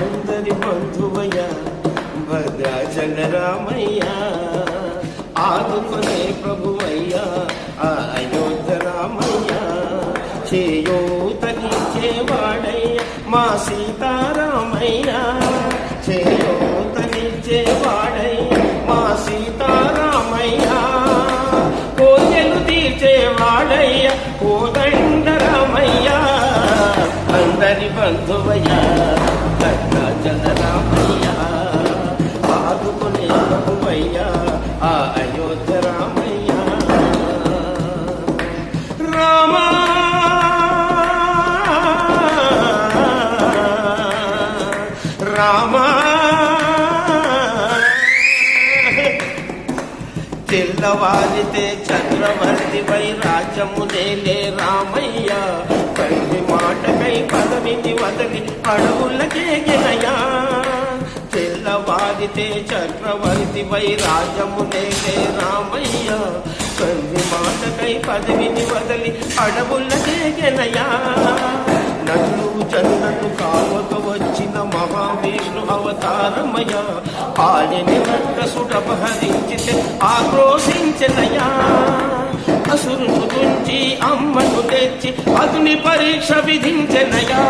అందరి బంధువయ్య భద్రాచల రామయ్య ఆదుకునే ప్రభువయ్య అయోధ్య రామయ్య చేయూతనిచ్చేవాడయ్య మా సీతారామయ్య చేయూతనిచ్చేవాడయ్య మా సీతారామయ్య. కోయలు తీర్చేవాడయ్య కోదండి అందరి బంధువయ్యా భద్రాచల రామయ్య ఆదుకునే ప్రభువయ్య ఆ అయోధ్య రామయ్యా. రామ! రామ! తెల్లవారితే చంద్రవర్తిపై రాజ్యము నేలే రామయ్య తండ్రి మాటకై పదవిని వదలి అడవులకే గినయా. తెల్లవారితే చక్రవర్తిపై రాజ్యము నేలే రామయ్య. కంది మాటకై పదవిని వదలి అడవులకే గినయా. నన్ను జన్మను కావక వచ్చిన మహావిష్ణు అవతారమయ పాలిని రక్కసుడపహరించితే ఆక్రోశించనయా. అసురు తుంచి అమ్మను తెచ్చి అగ్ని పరీక్ష విధించనయా.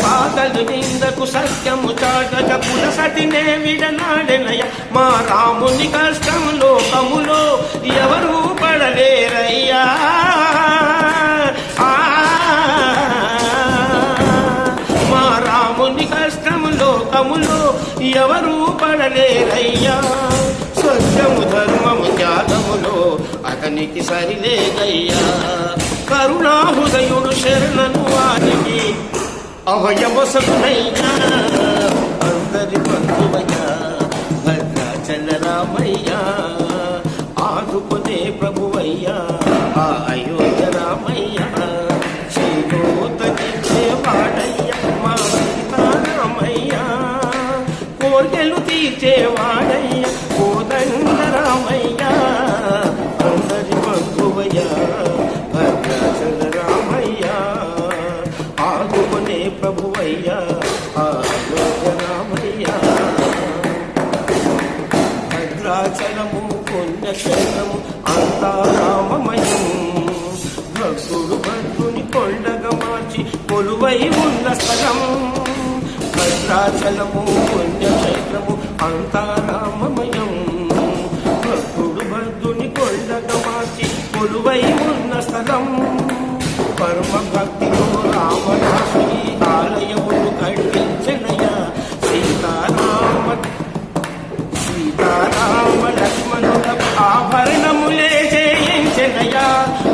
సాగలు నిందకు సత్యము చాటక పులసటినే విడనాడెనయ. మా రాముని కష్టం లోకములో ఎవరు పడలేరయ్యా. మా రాముని కష్టం లోకములో ఎవరు పడలేరయ్యా. సత్యము ధర్మము త్యాగములో అతనికి సరిలేదయ్యా. కరుణాహృదయుడు శరణను వారికి అభయవసనయ్యా అందరి బంధువయ్యా భద్రాచల రామయ్యా ఆదుకునే ప్రభువయ్యా ఆ అయోధ్య రామయ్యా చేయూతనిచ్చేవాడయ్య మా సీతారామయ్య కోర్కెలు తీర్చేవాడయ్య కోదండ రామయ్య భద్రాచలము పుణ్యక్షేత్రము అంతా రామమయం భక్తుడు భక్తుని కొండగా మార్చి కొలువై ఉన్న స్థలం భద్రాచలము పుణ్యక్షేత్రము అంతా రామమయం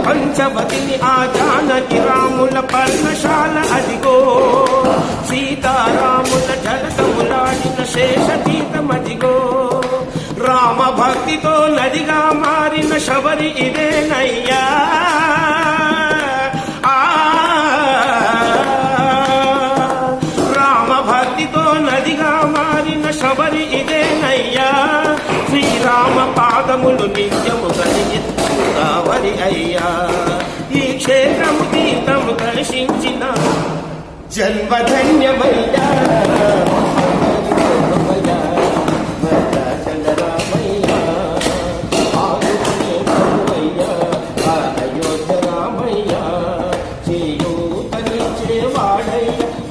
పంచవతిని ఆ జానకి రాముల పర్ణశాల అదిగో. సీతారాముల జలకములాడిన శేషతీతమదిగో రామ భక్తితో నదిగా మారిన శబరి ఇదేనయ్యా. శబరి ఇదేనయ్యా శ్రీరామ పాదములు నిత్యము కలిగి అయ్యా. ఈ క్షేత్రము తీర్థము దర్శించిన జన్మధన్యమయ్యా.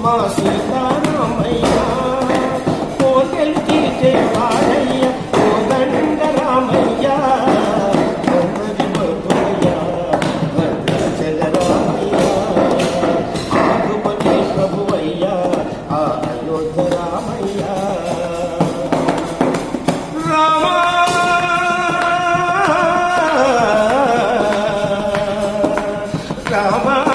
మా రామయ్య, రామ.